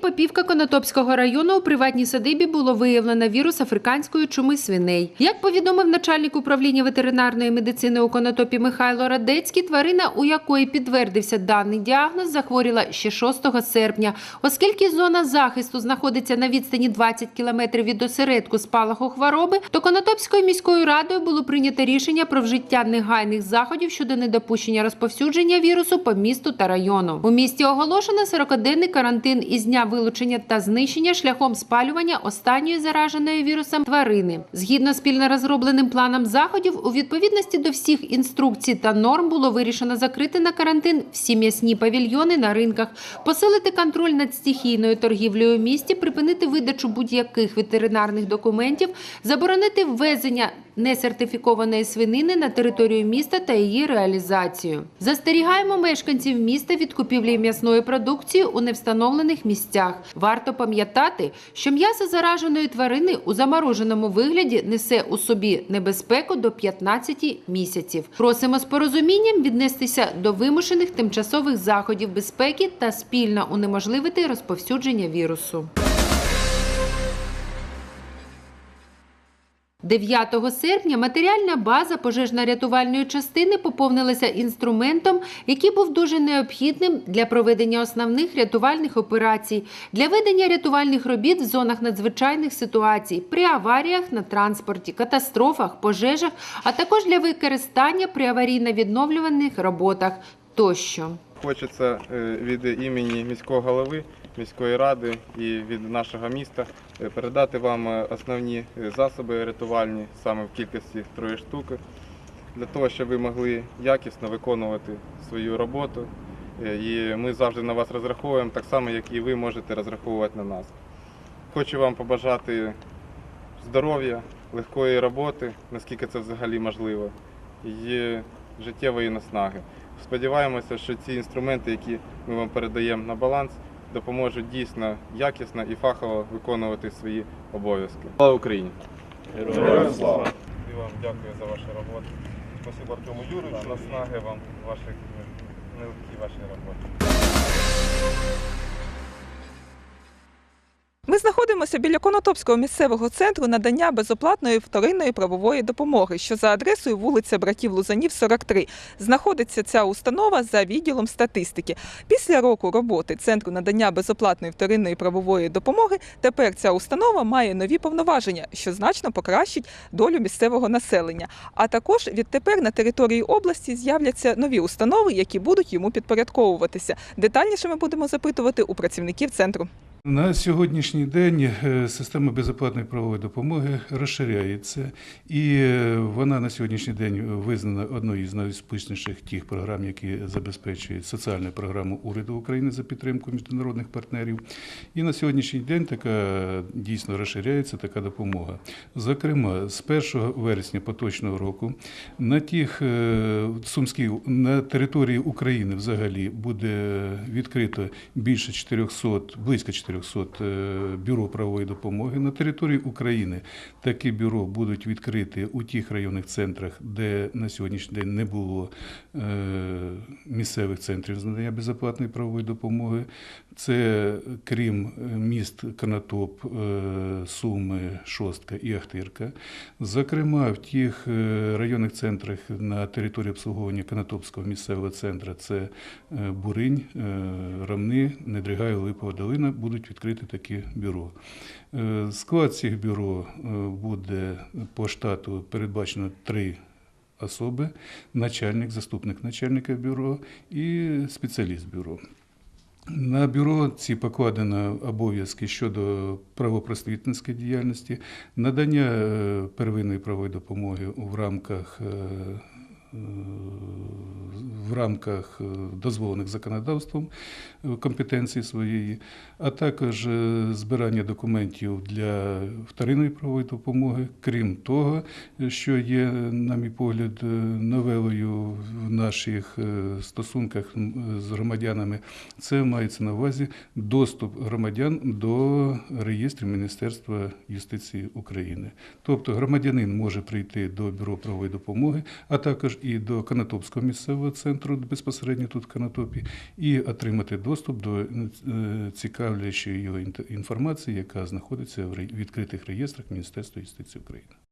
Попівка Конотопського району у приватній садибі було виявлено вірус африканської чуми свиней. Як повідомив начальник управління ветеринарної медицини у Конотопі Михайло Радецький, тварина, у якої підтвердився даний діагноз, захворіла ще 6 серпня. Оскільки зона захисту знаходиться на відстані 20 кілометрів від осередку спалаху хвороби, то Конотопською міською радою було прийнято рішення про вжиття негайних заходів щодо недопущення розповсюдження вірусу по місту та району. У місті оголошено 40-денний карантин із дня вилучення та знищення шляхом спалювання останньої зараженої вірусом тварини. Згідно спільно розробленим планом заходів, у відповідності до всіх інструкцій та норм було вирішено закрити на карантин всі м'ясні павільйони на ринках, посилити контроль над стихійною торгівлею у місті, припинити видачу будь-яких ветеринарних документів, заборонити ввезення несертифікованої свинини на територію міста та її реалізацію. Застерігаємо мешканців міста від купівлі м'ясної продукції у невстановлених місцях. Варто пам'ятати, що м'ясо зараженої тварини у замороженому вигляді несе у собі небезпеку до 15 місяців. Просимо з порозумінням віднестися до вимушених тимчасових заходів безпеки та спільно унеможливити розповсюдження вірусу. 9 серпня матеріальна база пожежно-рятувальної частини поповнилася інструментом, який був дуже необхідним для проведення основних рятувальних операцій, для ведення рятувальних робіт в зонах надзвичайних ситуацій, при аваріях на транспорті, катастрофах, пожежах, а також для використання при аварійно-відновлюваних роботах тощо. Хочеться е, від імені міського голови, міської ради і від нашого міста е, передати вам е, основні е, засоби рятувальні саме в кількості троє штуки, для того, щоб ви могли якісно виконувати свою роботу. І ми завжди на вас розраховуємо, так само, як і ви можете розраховувати на нас. Хочу вам побажати здоров'я, легкої роботи, наскільки це взагалі можливо, і життєвої наснаги. Сподіваємося, що ці інструменти, які ми вам передаємо на баланс, допоможуть дійсно якісно і фахово виконувати свої обов'язки. Слава Україні! Героям слава! І вам дякую за вашу роботу. Спасибо Артему Юрійовичу, наснаги вам ваших нелегкій вашій роботі. Знаходимося біля Конотопського місцевого центру надання безоплатної вторинної правової допомоги, що за адресою вулиця Братів Лузанів, 43. Знаходиться ця установа за відділом статистики. Після року роботи центру надання безоплатної вторинної правової допомоги тепер ця установа має нові повноваження, що значно покращить долю місцевого населення. А також відтепер на території області з'являться нові установи, які будуть йому підпорядковуватися. Детальніше ми будемо запитувати у працівників центру. На сьогоднішній день е, система безоплатної правової допомоги розширяється, і е, вона на сьогоднішній день визнана одною з найуспішніших тих програм, які забезпечують соціальну програму уряду України за підтримку міжнародних партнерів. І на сьогоднішній день така дійсно розширяється така допомога. Зокрема, з 1 вересня поточного року на тих е, сумській на території України взагалі буде відкрито більше 400, близько 400 е, бюро правової допомоги. На території України такі бюро будуть відкриті у тих районних центрах, де на сьогоднішній день не було е, місцевих центрів з надання безоплатної правової допомоги. Це крім е, міст Конотоп, е, Суми, Шостка і Ахтирка. Зокрема, в тих е, районних центрах на території обслуговування Конотопського місцевого центру це е, Буринь, е, Рамни, Недригайло, Липова долина будуть відкриті такі бюро. Е, Склад цих бюро е, буде по штату передбачено три особи: начальник, заступник начальника бюро і спеціаліст бюро. На бюро ці покладено обов'язки щодо правопросвітницької діяльності, надання е, первинної правової допомоги в рамках. В рамках е, дозволених законодавством е, компетенції своєї, а також е, збирання документів для вторинної правової допомоги, крім того, що є, на мій погляд, новелою в наших стосунках з громадянами, це мається на увазі доступ громадян до реєстрів Міністерства юстиції України. Тобто громадянин може прийти до бюро правової допомоги, а також і до Канатопського місцевого центру безпосередньо тут в Канатопі, і отримати доступ до е, цікавлячої його інформації, яка знаходиться в відкритих реєстрах Міністерства юстиції України.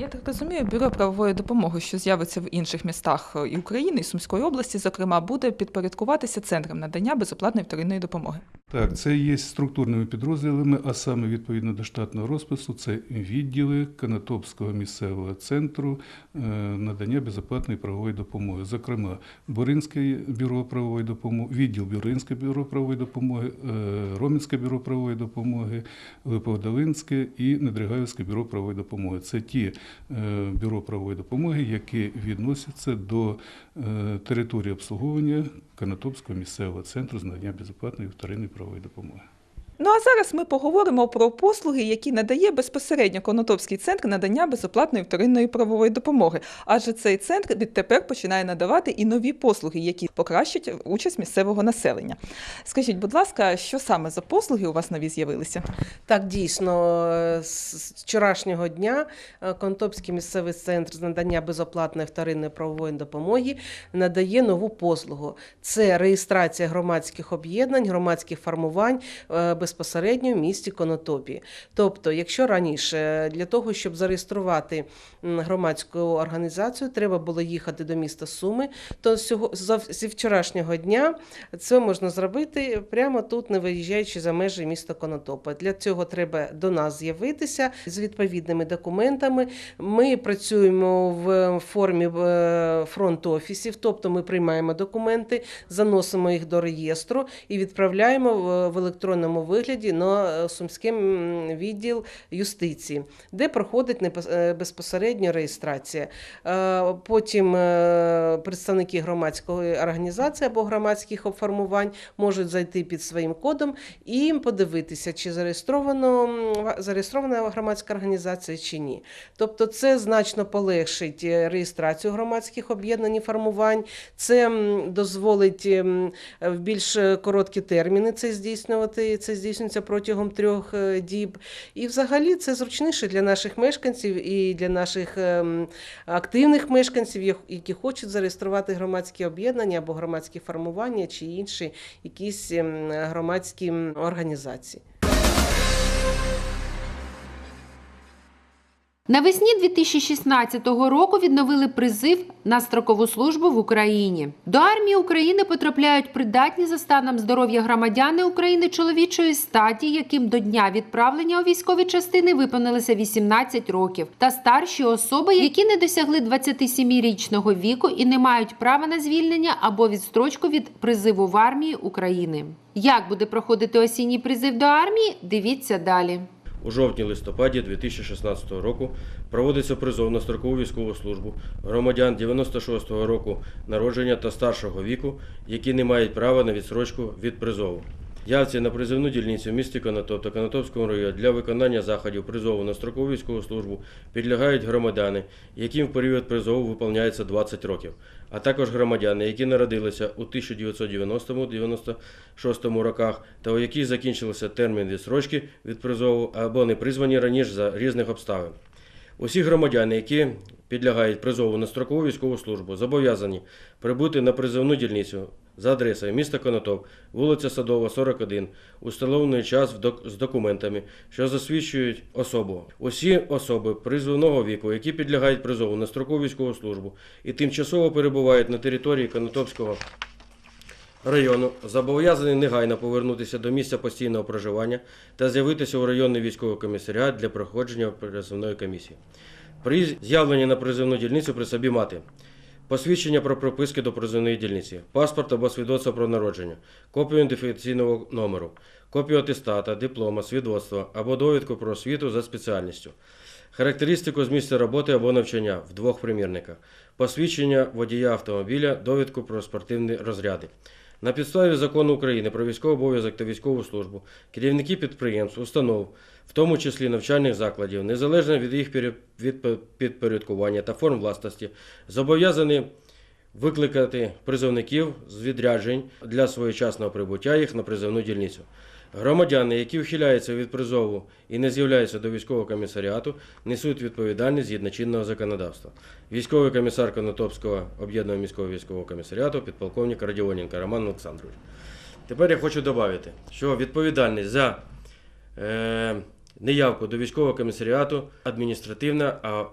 Я так розумію, бюро правової допомоги, що з'явиться в інших містах е, і України, і Сумської області, зокрема, буде підпорядкуватися центрам надання безоплатної вторинної допомоги. Так, це є структурними підрозділами, а саме відповідно до штатного розпису, це відділи Канатопського місцевого центру е, надання безоплатної правової допомоги. Зокрема, Боринське бюро правової допомоги, відділ Буринське бюро правової допомоги, е, Ромінське бюро правової допомоги, Липоводолинське і Недригаївське бюро правової допомоги. Це ті бюро правової допомоги, яке відносяться до е, території обслуговування Канатопського місцевого центру знання безоплатної вторинної правової допомоги. Ну а зараз ми поговоримо про послуги, які надає безпосередньо Конотопський центр надання безоплатної вторинної правової допомоги. Адже цей центр відтепер починає надавати і нові послуги, які покращать участь місцевого населення. Скажіть, будь ласка, що саме за послуги у вас нові з'явилися? Так, дійсно, з вчорашнього дня е, Контопський місцевий центр з надання безоплатної вторинної правової допомоги надає нову послугу. Це реєстрація громадських об'єднань, громадських формувань е, безпосередньо в місті Конотопі. Тобто, якщо раніше для того, щоб зареєструвати громадську організацію, треба було їхати до міста Суми, то зі вчорашнього дня це можна зробити прямо тут, не виїжджаючи за межі міста Конотопа. Для цього треба до нас з'явитися з відповідними документами. Ми працюємо в формі е, фронт-офісів, тобто ми приймаємо документи, заносимо їх до реєстру і відправляємо в електронному вигляді на е, Сумський відділ юстиції, де проходить е, безпосередньо реєстрація. Е, Потім представники громадської організації або громадських формувань можуть зайти під своїм кодом і подивитися, чи зареєстровано зареєстрована громадська організація чи ні. Тобто, це значно полегшить реєстрацію громадських об'єднань і формувань. Це дозволить в більш короткі терміни це здійснювати. Це здійснюється протягом трьох е, діб. І взагалі це зручніше для наших мешканців і для наших ем, активних мешканців, які хочуть зареєструвати громадські об'єднання або громадські формування чи інші якісь ем, громадські організації. Навесні 2016 року відновили призив на строкову службу в Україні. До армії України потрапляють придатні за станом здоров'я громадяни України чоловічої статі, яким до дня відправлення у військові частини виповнилося 18 років, та старші особи, які не досягли 27-річного віку і не мають права на звільнення або відстрочку від призиву в армії України. Як буде проходити осінній призив до армії? Дивіться далі. У жовтні-листопаді 2016 року проводиться призов на строкову військову службу громадян 96-го року народження та старшого віку, які не мають права на відсрочку від призову. Явці на призивну дільницю в місті Конотоп та Конотопському районі для виконання заходів призову на строкову військову службу підлягають громадяни, яким в період призову виповняється 20 років, а також громадяни, які народилися у 1990-96 роках та у яких закінчився термін відсрочки від призову або не призвані раніше за різних обставин. Усі громадяни, які підлягають призову на строкову військову службу, зобов'язані прибути на призовну дільницю за адресою міста Конотоп, вулиця Садова, 41, у встановлений час з документами, що засвідчують особу. Усі особи призовного віку, які підлягають призову на строкову військову службу і тимчасово перебувають на території Конотопського району зобов'язані негайно повернутися до місця постійного проживання та з'явитися у районний військовий комісаріат для проходження призовної комісії. При з'явленні на призовну дільницю при собі мати посвідчення про прописки до призовної дільниці, паспорт або свідоцтво про народження, копію ідентифікаційного номеру, копію атестата, диплома, свідоцтва або довідку про освіту за спеціальністю, характеристику з місця роботи або навчання в двох примірниках, посвідчення водія автомобіля, довідку про спортивні розряди. На підставі закону України про військовий обов'язок та військову службу керівники підприємств, установ, в тому числі навчальних закладів, незалежно від їх підпорядкування та форм власності, зобов'язані викликати призовників з відряджень для своєчасного прибуття їх на призовну дільницю. Громадяни, які ухиляються від призову і не з'являються до військового комісаріату, несуть відповідальність згідно чинного законодавства. Військовий комісар Конотопського об'єднаного міського військового комісаріату, підполковник Радіоненко Роман Олександрович. Тепер я хочу додати, що відповідальність за е, неявку до військового комісаріату адміністративна, а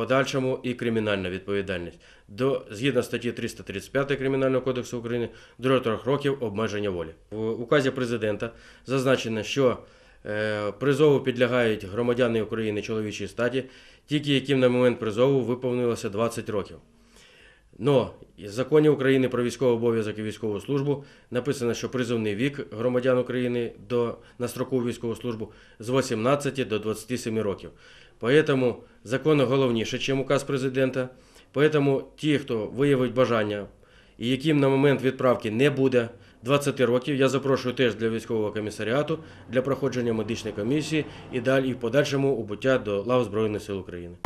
подальшому і кримінальна відповідальність. До, згідно статті 335 Кримінального кодексу України до трьох років обмеження волі. В указі президента зазначено, що е, призову підлягають громадяни України чоловічої статі, тільки яким на момент призову виповнилося 20 років. Но в законі України про військовий обов'язок і військову службу написано, що призовний вік громадян України до, на строкову військову службу з 18 до 27 років. Поэтому закони головніше, ніж указ президента. Поэтому ті, хто виявить бажання і яким на момент відправки не буде 20 років, я запрошую теж для військового комісаріату для проходження медичної комісії і далі і в подальшому убуття до лав Збройних сил України.